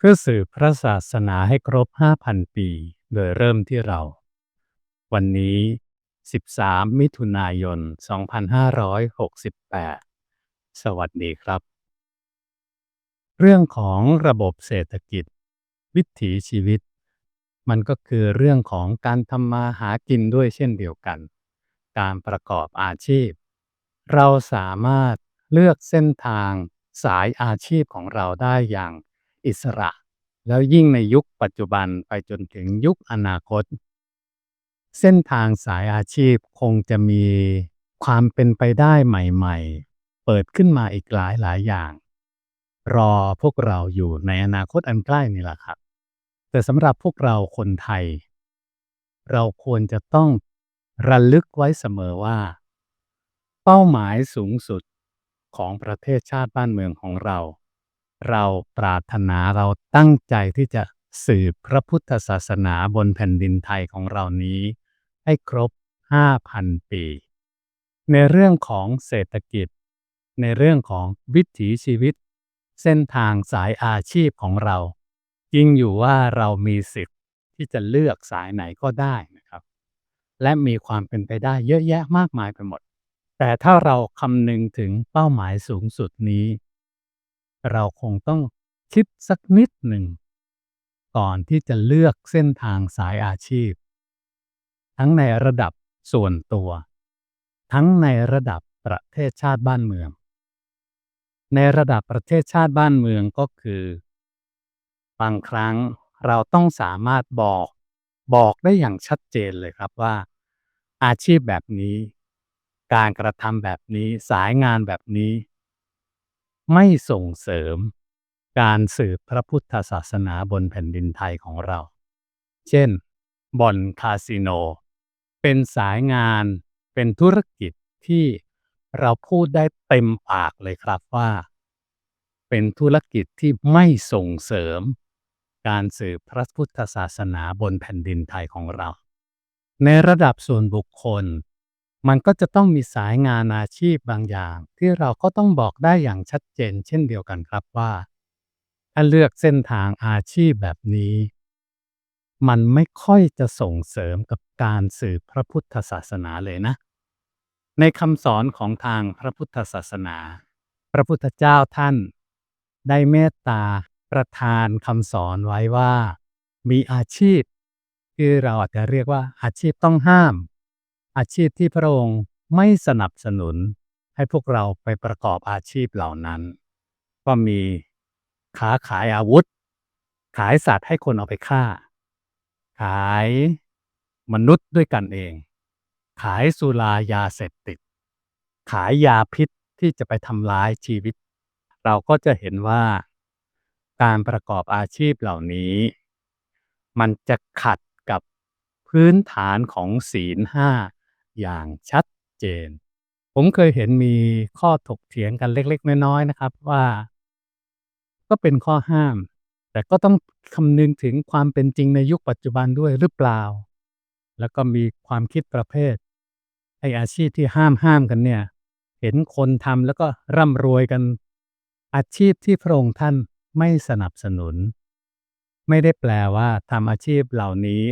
เพื่อสืบพระศาสนาให้ครบ 5,000 ปี โดยเริ่มที่เรา วันนี้ 13 มิถุนายน 2568 สวัสดีครับ เรื่องของระบบเศรษฐกิจ วิถีชีวิต มันก็คือเรื่องของการทำมาหากินด้วยเช่นเดียวกัน การประกอบอาชีพ เราสามารถเลือกเส้นทางสายอาชีพของเราได้อย่าง อิสระ แล้วยิ่งในยุคปัจจุบันไปจนถึงยุคอนาคต เส้นทางสายอาชีพคงจะมีความเป็นไปได้ใหม่ ๆ เปิดขึ้นมาอีกหลายหลายอย่าง รอพวกเราอยู่ในอนาคตอันใกล้นี่แหละครับ แต่สำหรับพวกเราคนไทย เราควรจะต้องระลึกไว้เสมอว่า เป้าหมายสูงสุดของประเทศชาติบ้านเมืองของเรา เราปรารถนาเราตั้งใจที่จะสืบพระพุทธศาสนาบนแผ่นดินไทยของเรานี้ ให้ครบ 5,000 ปี ในเรื่องของเศรษฐกิจ ในเรื่องของวิถีชีวิต เส้นทางสายอาชีพของเราจริงอยู่ว่าเรามีสิทธิ์ที่จะเลือกสายไหนก็ได้นะครับ และมีความเป็นไปได้เยอะแยะมากมายไปหมด แต่ถ้าเราคำนึงถึงเป้าหมายสูงสุดนี้ เราคงต้องคิดสักนิดหนึ่ง ก่อนที่จะเลือกเส้นทางสายอาชีพ ทั้งในระดับส่วนตัว ทั้งในระดับประเทศชาติบ้านเมือง ในระดับประเทศชาติบ้านเมืองก็คือ บางครั้งเราต้องสามารถบอกบอกได้อย่างชัดเจนเลยครับว่า อาชีพแบบนี้ การกระทำแบบนี้สายงานแบบนี้ ไม่ส่งเสริม การสืบพระพุทธศาสนาบนแผ่นดินไทยของเรา เช่น บ่อนคาสิโน เป็นสายงาน เป็นธุรกิจที่เราพูดได้เต็มปากเลยครับว่า เป็นธุรกิจที่ไม่ส่งเสริม การสืบพระพุทธศาสนาบนแผ่นดินไทยของเรา ในระดับส่วนบุคคล มันก็จะต้องมีสายงานอาชีพบางอย่าง ที่เราก็ต้องบอกได้อย่างชัดเจนเช่นเดียวกันครับว่า ถ้าเลือกเส้นทางอาชีพแบบนี้ มันไม่ค่อยจะส่งเสริมกับการสืบพระพุทธศาสนาเลยนะ ในคำสอนของทางพระพุทธศาสนา พระพุทธเจ้าท่าน ได้เมตตาประทานคำสอนไว้ว่า มีอาชีพ ที่เราอาจจะเรียกว่าอาชีพต้องห้าม อาชีพที่พระองค์ไม่สนับสนุนให้พวกเราไปประกอบอาชีพเหล่านั้น ก็มีค้าขายอาวุธ ขายสัตว์ให้คนเอาไปฆ่า ขายมนุษย์ด้วยกันเอง ขายสุรายาเสพติด ขายยาพิษที่จะไปทำร้ายชีวิต เราก็จะเห็นว่าการประกอบอาชีพเหล่านี้ มันจะขัดกับพื้นฐานของศีลห้า อย่างชัดเจน ผมเคยเห็นมีข้อถกเถียงกันเล็ก ๆ น้อยๆนะครับว่า ก็เป็นข้อห้าม แต่ก็ต้องคำนึงถึงความเป็นจริงในยุคปัจจุบันด้วยหรือเปล่า แล้วก็มีความคิดประเภทไออาชีพที่ห้ามห้ามกันเนี่ย เห็นคนทำแล้วก็ร่ำรวยกัน อาชีพที่พระองค์ท่านไม่สนับสนุน ไม่ได้แปลว่าทำอาชีพเหล่านี้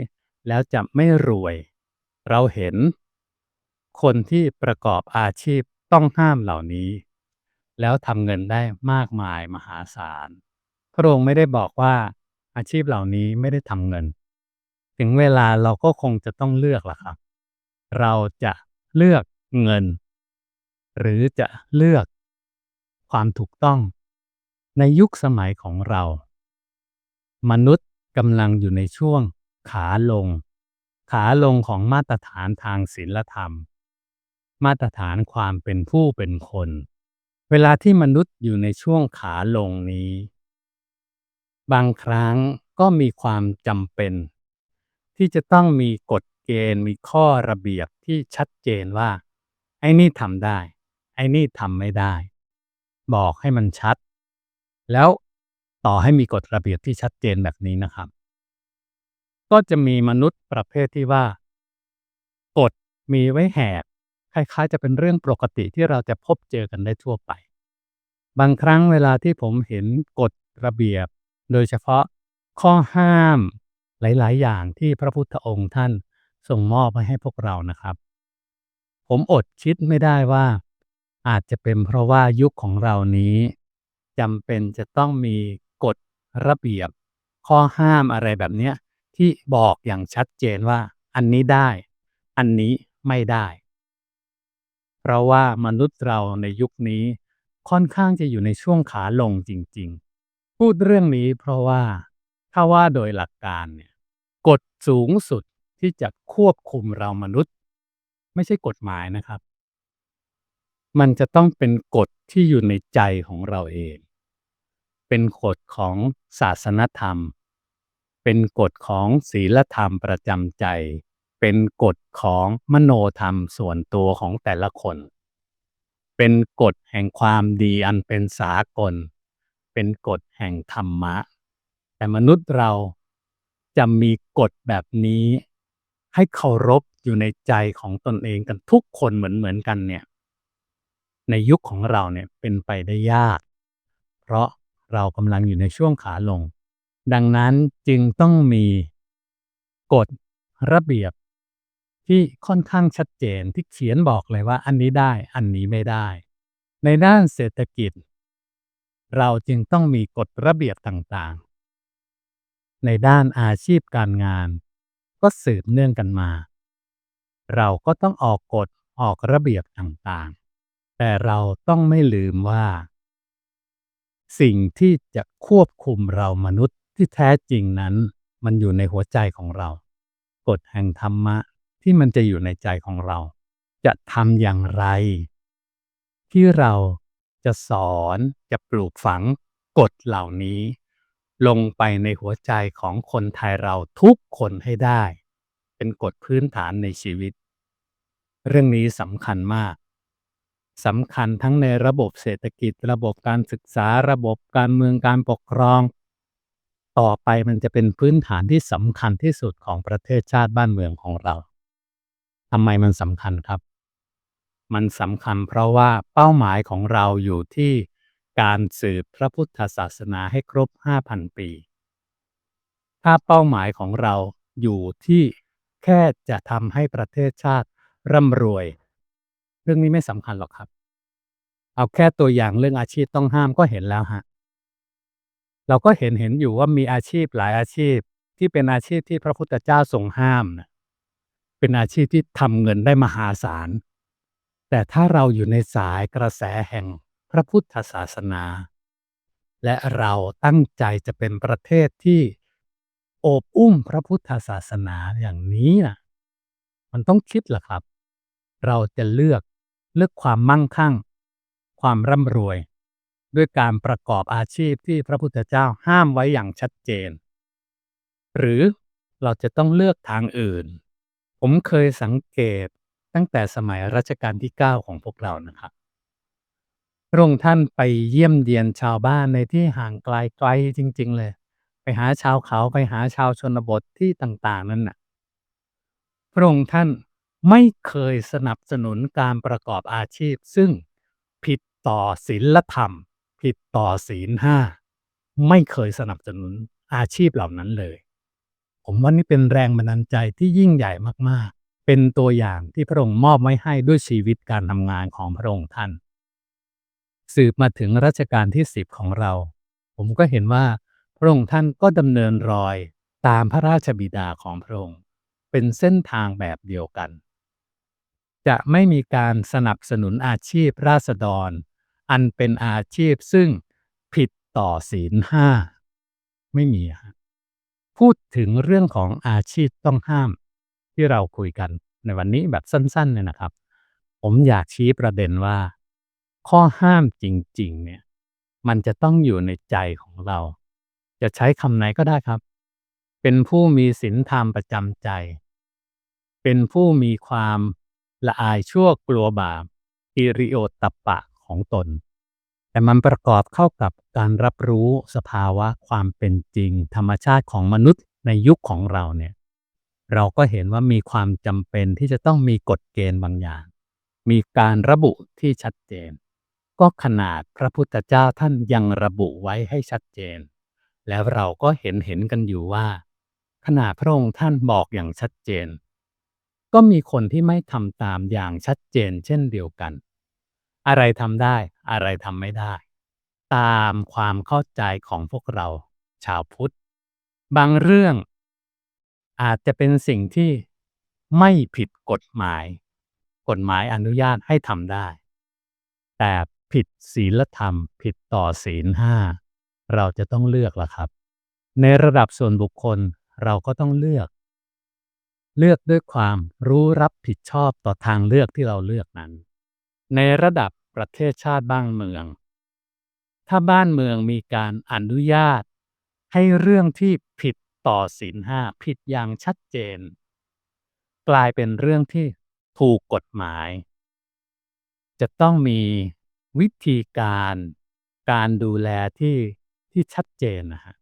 แล้วจะไม่รวย เราเห็น คนที่ประกอบอาชีพต้องห้ามเหล่านี้ แล้วทำเงินได้มากมายมหาศาล พระองค์ไม่ได้บอกว่าอาชีพเหล่านี้ไม่ได้ทำเงิน ถึงเวลาเราก็คงจะต้องเลือกล่ะครับ เราจะเลือกเงิน หรือจะเลือกความถูกต้อง ในยุคสมัยของเรา มนุษย์กำลังอยู่ในช่วงขาลง ขาลงของมาตรฐานทางศีลธรรม มาตรฐานความเป็นผู้เป็นคน เวลาที่มนุษย์อยู่ในช่วงขาลงนี้ บางครั้งก็มีความจำเป็น ที่จะต้องมีกฎเกณฑ์มีข้อระเบียบที่ชัดเจนว่า ไอ้นี่ทำได้ ไอ้นี่ทำไม่ได้ บอกให้มันชัด แล้วต่อให้มีกฎระเบียบที่ชัดเจนแบบนี้นะครับ ก็จะมีมนุษย์ประเภทที่ว่า กฎมีไว้แหก คล้ายๆ จะเป็นเรื่องปกติที่เราจะพบเจอกันได้ทั่วไป บางครั้งเวลาที่ผมเห็นกฎระเบียบ โดยเฉพาะข้อห้ามหลาย ๆ อย่างที่พระพุทธองค์ท่านทรงมอบไว้ให้พวกเรานะครับ ผมอดคิดไม่ได้ว่า อาจจะเป็นเพราะว่ายุคของเรานี้จำเป็นจะต้องมีกฎระเบียบ ข้อห้ามอะไรแบบเนี้ยที่บอกอย่างชัดเจนว่า อันนี้ได้ อันนี้ไม่ได้ เพราะว่ามนุษย์เราในยุคนี้ค่อนข้างจะอยู่ในช่วงขาลงจริง ๆ พูดเรื่องนี้เพราะว่าถ้าว่าโดยหลักการเนี่ยกฎสูงสุดที่จะควบคุมเรามนุษย์ ไม่ใช่กฎหมายนะครับ มันจะต้องเป็นกฎที่อยู่ในใจของเราเอง เป็นกฎของศาสนธรรม เป็นกฎของศีลธรรมประจำใจ เป็นกฎของมโนธรรมส่วนตัวของแต่ละคน เป็นกฎแห่งความดีอันเป็นสากล เป็นกฎแห่งธรรมะ แต่มนุษย์เราจะมีกฎแบบนี้ ให้เคารพอยู่ในใจของตนเองกันทุกคนเหมือนเหมือนกันเนี่ย ในยุคของเราเนี่ยเป็นไปได้ยาก เพราะเรากำลังอยู่ในช่วงขาลง ดังนั้นจึงต้องมีกฎระเบียบ ที่ค่อนข้างชัดเจนที่เขียนบอกเลยว่าอันนี้ได้อันนี้ไม่ได้ ในด้านเศรษฐกิจ เราจึงต้องมีกฎระเบียบต่างๆ ในด้านอาชีพการงาน ก็สืบเนื่องกันมา เราก็ต้องออกกฎออกระเบียบต่างๆ แต่เราต้องไม่ลืมว่า สิ่งที่จะควบคุมเรามนุษย์ที่แท้จริงนั้น มันอยู่ในหัวใจของเรา กฎแห่งธรรมะ ที่มันจะอยู่ในใจของเรา จะทำอย่างไร ที่เราจะสอนจะปลูกฝังกฎเหล่านี้ ลงไปในหัวใจของคนไทยเราทุกคนให้ได้ เป็นกฎพื้นฐานในชีวิต เรื่องนี้สำคัญมากสำคัญทั้งในระบบเศรษฐกิจ ระบบการศึกษา ระบบการเมืองการปกครอง ต่อไปมันจะเป็นพื้นฐานที่สำคัญที่สุดของประเทศชาติบ้านเมืองของเรา ทำไมมันสำคัญครับ มันสำคัญเพราะว่าเป้าหมายของเราอยู่ที่การสืบพระพุทธศาสนาให้ครบ 5,000 ปี ถ้าเป้าหมายของเราอยู่ที่แค่จะทำให้ประเทศชาติร่ำรวย เรื่องนี้ไม่สำคัญหรอกครับ เอาแค่ตัวอย่างเรื่องอาชีพต้องห้ามก็เห็นแล้วฮะ เราก็เห็นเห็นอยู่ว่ามีอาชีพหลายอาชีพที่เป็นอาชีพที่พระพุทธเจ้าทรงห้ามนะ เป็นอาชีพที่ทำเงินได้มหาศาล แต่ถ้าเราอยู่ในสายกระแสแห่งพระพุทธศาสนา และเราตั้งใจจะเป็นประเทศที่โอบอุ้มพระพุทธศาสนาอย่างนี้นะมันต้องคิดแหละครับ เราจะเลือกเลือกความมั่งคั่ง ความร่ำรวย ด้วยการประกอบอาชีพที่พระพุทธเจ้าห้ามไว้อย่างชัดเจน หรือเราจะต้องเลือกทางอื่น ผมเคยสังเกตตั้งแต่สมัยรัชกาลที่ 9 ของพวกเรานะครับ พระองค์ท่านไปเยี่ยมเยียนชาวบ้านในที่ห่างไกลไกลจริง ๆ เลย ไปหาชาวเขาไปหาชาวชนบทที่ต่าง ๆ นั่นน่ะ พระองค์ท่านไม่เคยสนับสนุนการประกอบอาชีพ ซึ่งผิดต่อศีลธรรม ผิดต่อศีลห้า ไม่เคยสนับสนุนอาชีพเหล่านั้นเลย ผมว่านี่เป็นแรงบันดาลใจที่ยิ่งใหญ่มากๆ เป็นตัวอย่างที่พระองค์มอบไว้ให้ด้วยชีวิตการทำงานของพระองค์ท่าน สืบมาถึงรัชกาลที่สิบของเรา ผมก็เห็นว่าพระองค์ท่านก็ดำเนินรอยตามพระราชบิดาของพระองค์ เป็นเส้นทางแบบเดียวกัน จะไม่มีการสนับสนุนอาชีพราษฎร อันเป็นอาชีพซึ่งผิดต่อศีลห้าไม่มีฮะ พูดถึงเรื่องของอาชีพต้องห้ามที่เราคุยกันในวันนี้แบบสั้นๆเนี่ยนะครับ ผมอยากชี้ประเด็นว่า ข้อห้ามจริง ๆ เนี่ย มันจะต้องอยู่ในใจของเรา จะใช้คำไหนก็ได้ครับ เป็นผู้มีศีลธรรมประจำใจ เป็นผู้มีความละอายชั่วกลัวบาปอิริโอตตัปปะของตน แต่มันประกอบเข้ากับการรับรู้สภาวะความเป็นจริง ธรรมชาติของมนุษย์ในยุคของเราเนี่ยเราก็เห็นว่ามีความจำเป็นที่จะต้องมีกฎเกณฑ์บางอย่าง มีการระบุที่ชัดเจน ก็ขนาดพระพุทธเจ้าท่านยังระบุไว้ให้ชัดเจน แล้วเราก็เห็นเห็นกันอยู่ว่าขณะพระองค์ท่านบอกอย่างชัดเจน ก็มีคนที่ไม่ทำตามอย่างชัดเจนเช่นเดียวกัน อะไรทำได้ อะไรทำไม่ได้ ตามความเข้าใจของพวกเรา ชาวพุทธ บางเรื่อง อาจจะเป็นสิ่งที่ไม่ผิดกฎหมาย กฎหมายอนุญาตให้ทำได้ แต่ผิดศีลธรรม ผิดต่อศีลห้า เราจะต้องเลือกละครับ ในระดับส่วนบุคคลเราก็ต้องเลือก เลือกด้วยความรู้รับผิดชอบต่อทางเลือกที่เราเลือกนั้น ในระดับ ประเทศชาติบ้านเมือง ถ้าบ้านเมืองมีการอนุญาต ให้เรื่องที่ผิดต่อศีลห้าผิดอย่างชัดเจน กลายเป็นเรื่องที่ถูกกฎหมาย จะต้องมีวิธีการการดูแลที่ที่ชัดเจนนะฮะ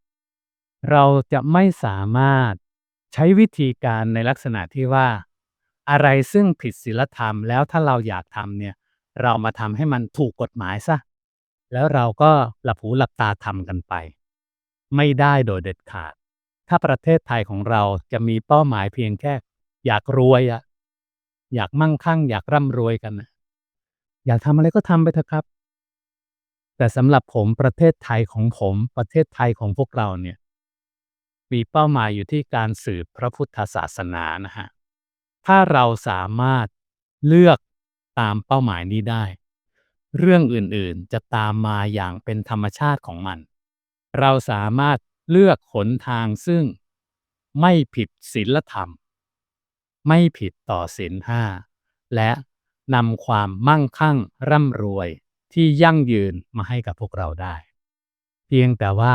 เราจะไม่สามารถใช้วิธีการในลักษณะที่ว่า อะไรซึ่งผิดศีลธรรมแล้วถ้าเราอยากทำเนี่ย เรามาทำให้มันถูกกฎหมายซะ แล้วเราก็หลับหูหลับตาทำกันไป ไม่ได้โดยเด็ดขาด ถ้าประเทศไทยของเราจะมีเป้าหมายเพียงแค่ อยากรวยอะอยากมั่งคั่ง อยากร่ำรวยกันนะอยากทำอะไรก็ทำไปเถอะครับ แต่สำหรับผมประเทศไทยของผมประเทศไทยของพวกเราเนี่ยมีเป้าหมายอยู่ที่การสืบพระพุทธศาสนานะฮะ ถ้าเราสามารถเลือก ตามเป้าหมายนี้ได้ เรื่องอื่นๆจะตามมาอย่างเป็นธรรมชาติของมัน เราสามารถเลือกหนทางซึ่ง ไม่ผิดศีลธรรม ไม่ผิดต่อศีลห้า และนำความมั่งคั่งร่ำรวยที่ยั่งยืนมาให้กับพวกเราได้ เพียงแต่ว่า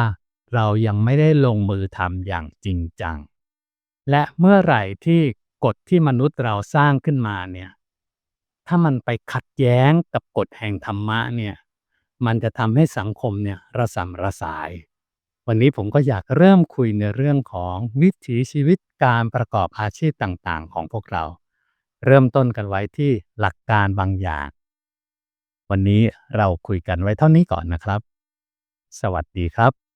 เรายังไม่ได้ลงมือทำอย่างจริงจัง และเมื่อไหร่ที่กฎที่มนุษย์เราสร้างขึ้นมาเนี่ย ถ้ามันไปขัดแย้งกับกฎแห่งธรรมะเนี่ย มันจะทำให้สังคมเนี่ยระสำระสาย วันนี้ผมก็อยากเริ่มคุยในเรื่องของวิถีชีวิตการประกอบอาชีพต่างๆ ของพวกเรา เริ่มต้นกันไว้ที่หลักการบางอย่าง วันนี้เราคุยกันไว้เท่านี้ก่อนนะครับ สวัสดีครับ